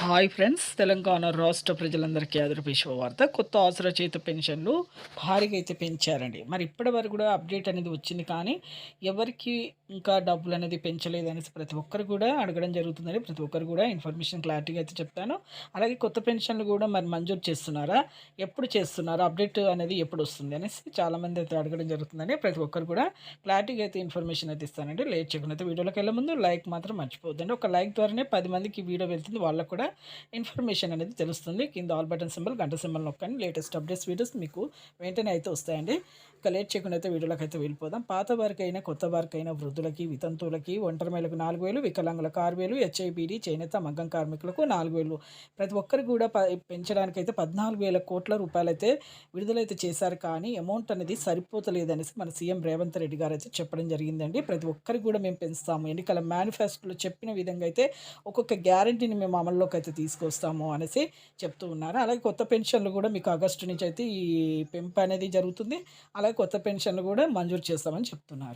Hi friends Telangana రాష్ట్ర ప్రజలందరికీ అదృపి శుభవార్త. కొత్త ఆసరా చేత పెన్షన్లు భారీగా అయితే పెంచారండి. మరి ఇప్పటి వరకు కూడా అప్డేట్ అనేది వచ్చింది కానీ ఎవరికి ఇంకా డబ్బులు అనేది పెంచలేదు అనేసి ప్రతి ఒక్కరు కూడా అడగడం జరుగుతుందని ప్రతి ఒక్కరు కూడా ఇన్ఫర్మేషన్ క్లారిటీగా అయితే చెప్తాను. అలాగే కొత్త పెన్షన్లు కూడా మరి మంజూరు చేస్తున్నారా? ఎప్పుడు చేస్తున్నారా? అప్డేట్ అనేది ఎప్పుడు వస్తుంది అనేసి చాలామంది అయితే అడగడం జరుగుతుందని ప్రతి ఒక్కరు కూడా క్లారిటీగా అయితే ఇన్ఫర్మేషన్ అయితే ఇస్తానండి. లేట్ చేయకుండా అయితే వీడియోలోకి వెళ్ళే ముందు లైక్ మాత్రం మర్చిపోద్దండి ఒక లైక్ ద్వారానే పది మందికి వీడియో వెళ్తుంది. వాళ్ళకు కూడా ఇన్ఫర్మేషన్ అనేది తెలుస్తుంది. కింద ఆల్ బటన్ సింబల్ గంట సింబల్ నొక్కని లేటెస్ట్ అప్డేట్స్ వీడియోస్ మీకు వెంటనే అయితే వస్తాయండి. ఇక లేట్ చేయకుండా అయితే వీడియోలోకి అయితే వెళ్ళిపోదాం. పాత వారికైనా కొత్త వారికైనా వృద్ధులకి వితంతువులకి ఒంటరి మేలకు నాలుగు వేలు వికలాంగులకు ఆరు వేలు హెచ్ఐబిడి చేనేత మగ్గం కార్మికులకు నాలుగు వేలు. ప్రతి ఒక్కరికి కూడా ప పెంచడానికైతే పద్నాలుగు వేల కోట్ల రూపాయలు అయితే విడుదలైతే చేశారు. కానీ అమౌంట్ అనేది సరిపోతలేదనేసి మన సీఎం రేవంత్ రెడ్డి గారు అయితే చెప్పడం జరిగిందండి. ప్రతి ఒక్కరికి కూడా మేము పెంచుతాము. ఎన్నికల మేనిఫెస్టోలో చెప్పిన విధంగా అయితే ఒక్కొక్క గ్యారంటీని మేము అమల్లోకి అయితే తీసుకొస్తాము అనేసి చెప్తూ ఉన్నారు. అలాగే కొత్త పెన్షన్లు కూడా మీకు ఆగస్టు నుంచి అయితే ఈ పెంపు అనేది జరుగుతుంది. అలాగే కొత్త పెన్షన్లు కూడా మంజూరు చేస్తామని చెప్తున్నారు.